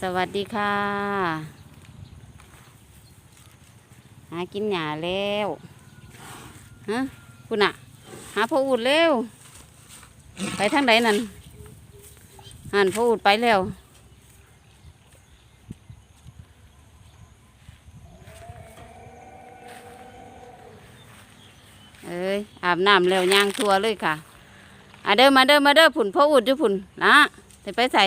สวัสดีค่ะ หากินหญ้าแล้วฮะคุณอะหาพ่ออูดเร็ว ไปทางไหนนั่นหันพ่ออูดไปแล้วเอ้ยอาบน้ำแล้วย่างทัวเลยค่ะอะเด้อมาเด้อมาเด้อผุนพ่ออูดอยู่ผุนนะจะไปใส่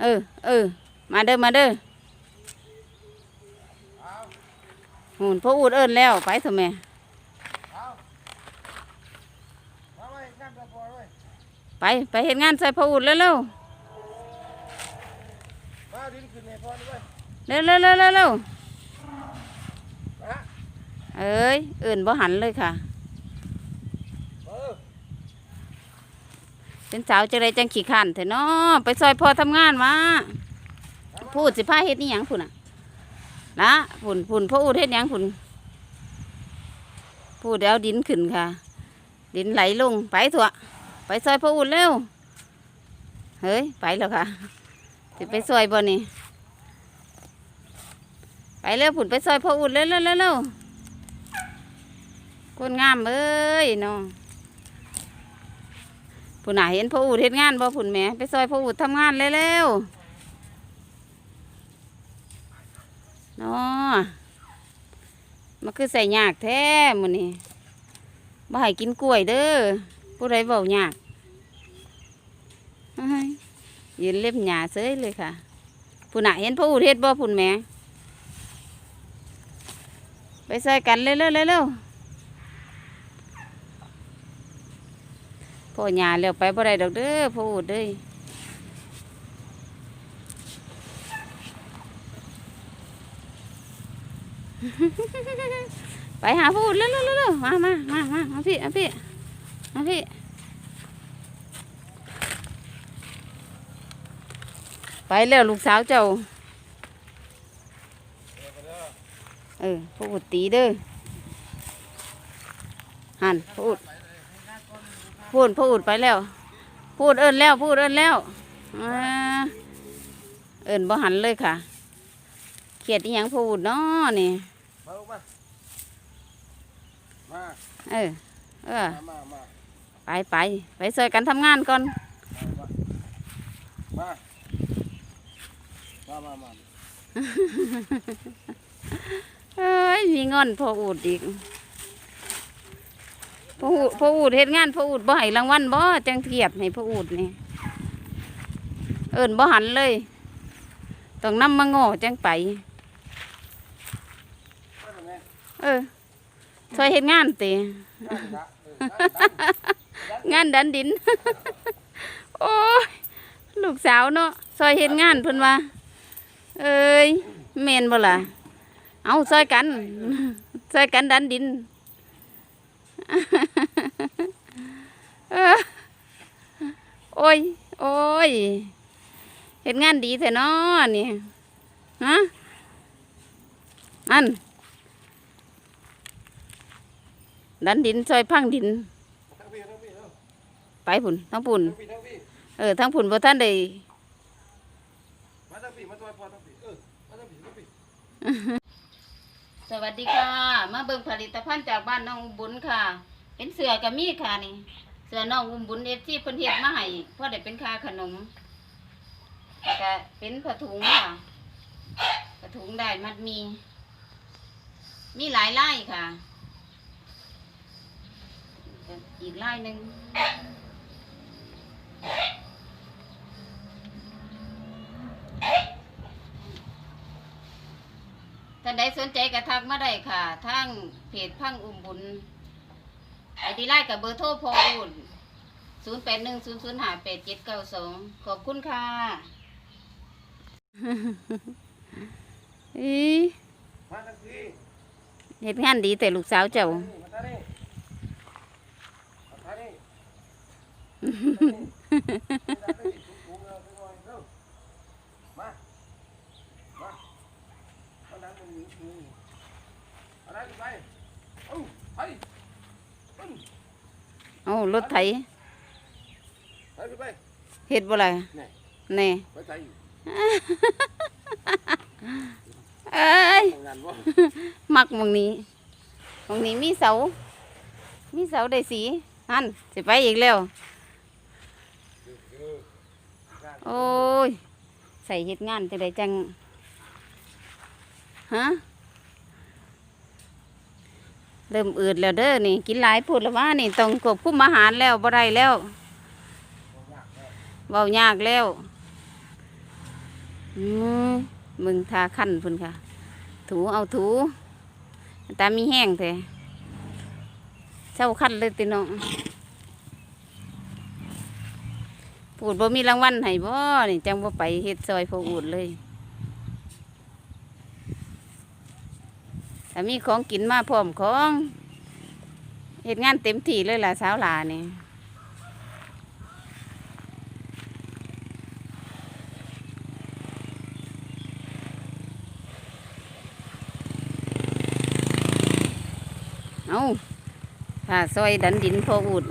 เออ เออ มาเด้อ มาเด้อหุ่นพ่ออูดเอิ้นแล้ว ไปเถอะแม่มาไปอไปไปเห็นงานใส่พ่ออูดเร็วเร็วมาดินขึ้วเร็วเร็วเร็วเร็วเร็วเอ้ยเอิ้นบ่หันเลยค่ะ เออ เป็นสาวจะได้จังขี้ขันเถอะเนาะไปซอยพอทำงานมาพูดสิพาเฮ็ดนี่หยังพุ่นอะนะพุ่นพุ่นพ่ออูดเฮ็ดหยังพุ่นพูดเดี๋ยวดินขึ้นค่ะ ดินไหลลงไปเถอะไปซอยพ่ออูดเร็วเฮ้ยไปแล้วค่ะสิไปซอยบ่นี่ไปเร็วพุ่นไปซอยพ่ออูดเร็วเร็วเร็วเร็วคนงามเอ้ยเนาะ ผู้น่าเห็นพ่ออูดเฮ็ดงานบ่ผุนแหม่ไปซอยพ่ออูดทำงานเร็วๆนาะมันคือใส่ยากแท้มือนี้บ่ให้กินกล้วยเด้อผู้ใดเว้ายากเอ้ยยืนเล็บหญ้าเสยเลยค่ะผู้น่าเห็นพ่ออูดเฮ็ดบ่ผุนแหม่ไปซอยกันเร็วๆเร็วๆ อหยาเร็วไปบ่ได้ดอกเด้อพ่ออูดเด้ยไปหาพ่ออูดเร็วเร็วเร็วเร็วมามามามามาพี่มาพี่มาพี่ไปแล้วลูกสาวเจ้าเออพ่ออูดตีเด้อหันพ่ออูด พูดพูดไปแล้ว พูดเอินแล้ว พูดเอินแล้วอ่าเอินบ่หันเลยค่ะเขียดอีหยังพูดเนาะนี่มาลูกมามาเออเออมามามาไปไปไปช่วยกันทำงานก่อนมามามามาเอ้ยมีเงินพออูดอีก พออูดพออูดเฮ็ดงานพออูดบ่ให้รางวัลบ่จังเทียบให้พออูดนี่ เอินบ่หันเลยต้องนำมาโง่จังไป เออช่วยเฮ็ดงานติงานดันดิน โอ้ยลูกสาวเนาะซอยเฮ็ดงานเพิ่นว่า เอ้ยแม่นบ่ล่ะ เอาซอยกันซอยกันดันดิน โอ้ย โอ้ยเฮ็ดงานดีแท้เนาะนี่ฮะ อัน ดันดินซอยพังดิน ไปพุ่นทั้งพุ่นเออ ทั้งพุ่นบ่ท่านได้มาทั้งพี่มาตัวพอทั้งพี่เออ มาทั้งพี่ทั้งพี่ สวัสดีค่ะ มาเบิ่งผลิตภัณฑ์จากบ้านน้องอุบุญค่ะ เป็นเสือกับมีค่ะนี่ เสือน้องอุบุญเอฟซีเพิ่นเฮ็ดมาให้พราะได้เป็นค่าขนมแล้วก็เป็นผ้าถุงค่ะผ้าถุงได้มัดมี มีหลายไลายค่ะ อีกไลายหนึ่ง นใดสนใจกระทักมาได้ค่ะทางเพจพังอุ้มบุญไอดีไลน์กับเบอร์โทรพออุ่นศูนย์แปดหนึ่งศูนย์ศูนย์ห้าแปดเจ็ดเก้าสองขอบคุณค่ะอีมาทั้งพี่เฮ็ดงานดีแต่ลูกสาวเจ้ามาท่านี่มาท่านี่มามาเอาน้ำมันมีมีเอาน้ำไปเอ้าไปไปเอารถไถไปไปเฮ็ดบ่ล่ะนี่แน่ไปใจอยู่อเอ้ยทำงานบ่มักหมองนี้หมองนี้มีเสา มีเสาได้สีนั่นสิไปอีกแล้วเออโอ้ย ใส่เฮ็ดงานจะได้จัง ฮะเริ่มอืดแล้วเด้อนี่ กินหลายพูดแล้วว่านี่ต้องควบคุมอาหารแล้วบ่ได้แล้วเบายากแล้วอืมมึงทาขั้นพุ่นค่ะ ถูเอาถูตามีแห้งแท้เช้าขั้นเลยติน้องพูดบ่มีรางวัลให้บ่นี่จังบ่ไปเฮ็ดซอยพออูดเลย ถ้ามีของกินมาพร้อมของเฮ็ดงานเต็มที่เลยล่ะสาวหลานี่เอาถ้าซอยดันดินพออูด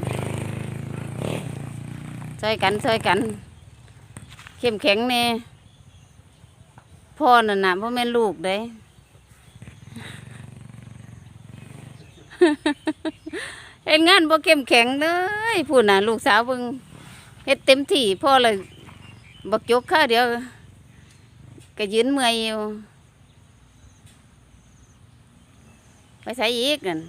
ซอยกันซอยกัน เข้มแข็งแน่พ่อนั่นน่ะพ่อแม่ลูกเด้ เฮ็ดงานบ่เข้มแข็งเลยพูดน่ะ ลูกสาวเบิ่งเฮ็ดเต็มที่พ่อเลยบักจกข้าเดียวก็ยืนเมื่อยอยู่ไปใส่อีกนั่น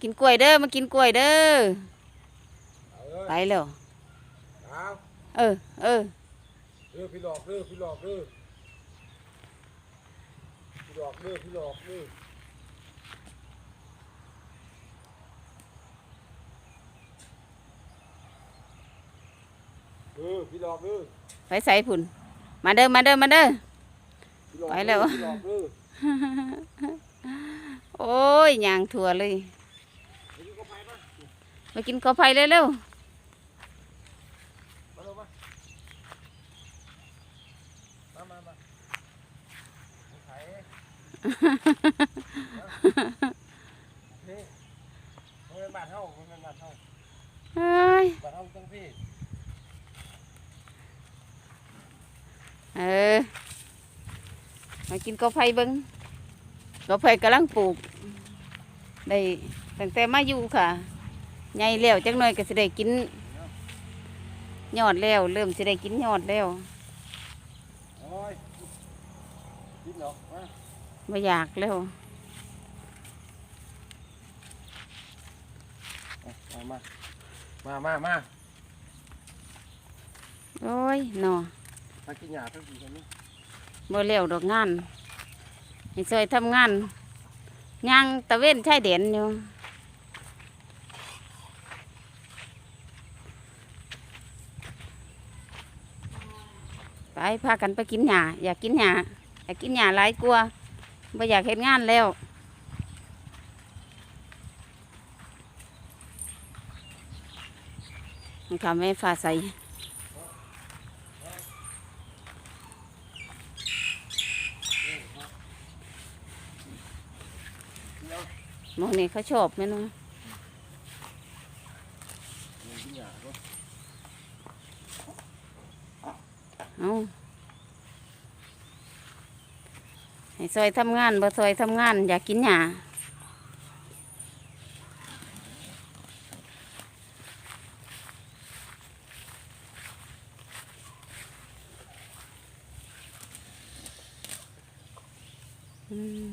กินกล้วยเด้อมากินกล้วยเด้อเอาเลยไปแล้ว เอาเออ เออเด้อพี่หลอกเด้อพี่หลอกเด้อพี่หลอกเด้อพี่หลอกเด้อเออพี่หลอกเด้อไปใส่พุ่นมาเด้อมาเด้อมาเด้อ พี่หลอกไปแล้วเด้อพี่หลอกเด้อโอ้ยย่างถั่วเลย เดี๋ยวนี้ก็ไปป่ะมากินข้าวไผ่เร็วมาเร็วมามามามาไข่เฮ้ยมันเป็นบาทเท่ามันเป็นบาทเท่า ๆ เอ้ยเออ มากินข้าวไผ่เบิ้งข้าวไผ่กำลังปลูก ได้ตั้งแต่มาอยู่ค่ะใหญ่แล้วจังหน่อยก็สิได้กินยอดแล้ว เริ่มสิได้กินยอดแล้ว โอ้ย กินเหรอมาไม่อยากแล้วเอามา มามามาโอ้ยหนอมากินหญ้าทั้งสี่คนนี้บ่แล้วดอกงานให้ซอยทำงานย่างตะเว้นชายแดนอยู่ไปพากันไปกินหญ้าอยากกินหญ้าอยากกินหญ้าหลายกลัวาบ่อยากเห็นงานแล้วนี่ค่ะแม่ฟ้าใสมองนี่เขาชอบไหมนาะกินหญ้าก็เอา ให้ซอยทำงานบ่ซอยทำงาน อยากกินหยาอืม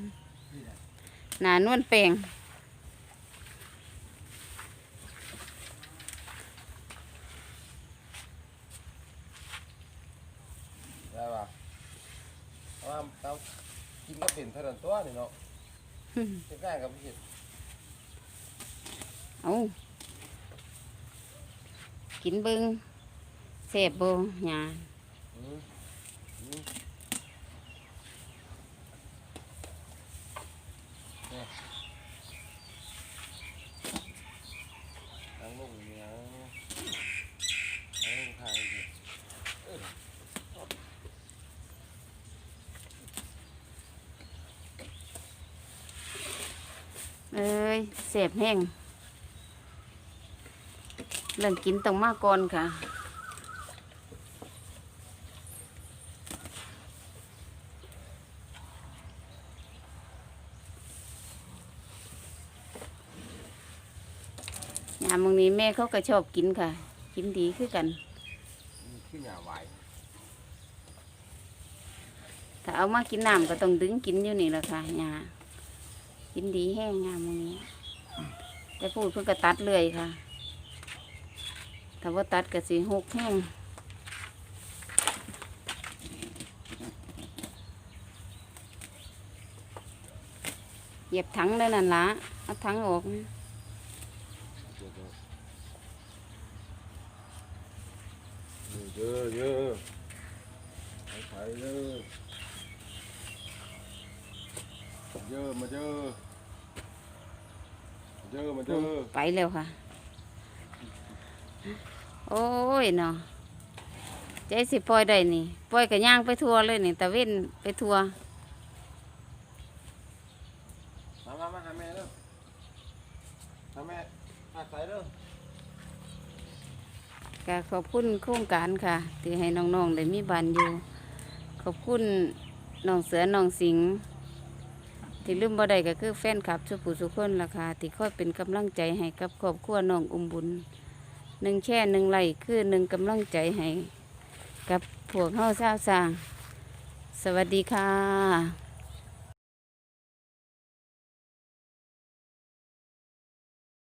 หนานวลเป่ง ได้ป่ะเอามาเอากินก็เป็นเท่านั้นตัวนี่เนาะ จะง่ายกับพี่เอากินเบิงเสพบ่หยา อืมอืมเนี่ยนั่งลงอย่างเงี้ยนั่งลงทางดิเออ เเอ้ยเสพแห้งเรื่องกินต้องมาก่อนค่ะยามมึงนี้แม่เขาก็ชอบกินค่ะ กินดีคือกันนี่คือหญ้าหวายถ้าเอามากินน้ำก็ต้องดึงกินอยู่นี่แหละค่ะยา กินดีแห้งยามมึงนี้ แต่พูดเพื่อก็ตัดเลยค่ะถ้าว่าตัดก็สีหกแห้งเหยียบถังได้นั่นละเอาถังออกเยอะเยอะไปเยอะเยอะมาเยอะ เยอะมาเยอะไปแล้วค่ะ โอ้ยเนาะใจสิปล่อยได้นี่ปล่อยกับย่างไปทัวเลยนี่ตะเว้นไปทัวมามามาหาแม่เด้อหาแม่หาใส่เด้อก็ขอบคุณโครงการค่ะ ที่ให้น้องๆได้มีบ้านอยู่ ขอบคุณน้องเสือน้องสิงห์ ที่ลืมบ่ได้ก็คือแฟนคลับสุผู้สุคนล่ะค่ะที่คอยเป็นกำลังใจให้กับครอบครัวน้องอุ้มบุญหนึ่งแช่หนึ่งไหลคือหนึ่งกำลังใจให้กับพวกเฮาชาวสร้าง สวัสดีค่ะ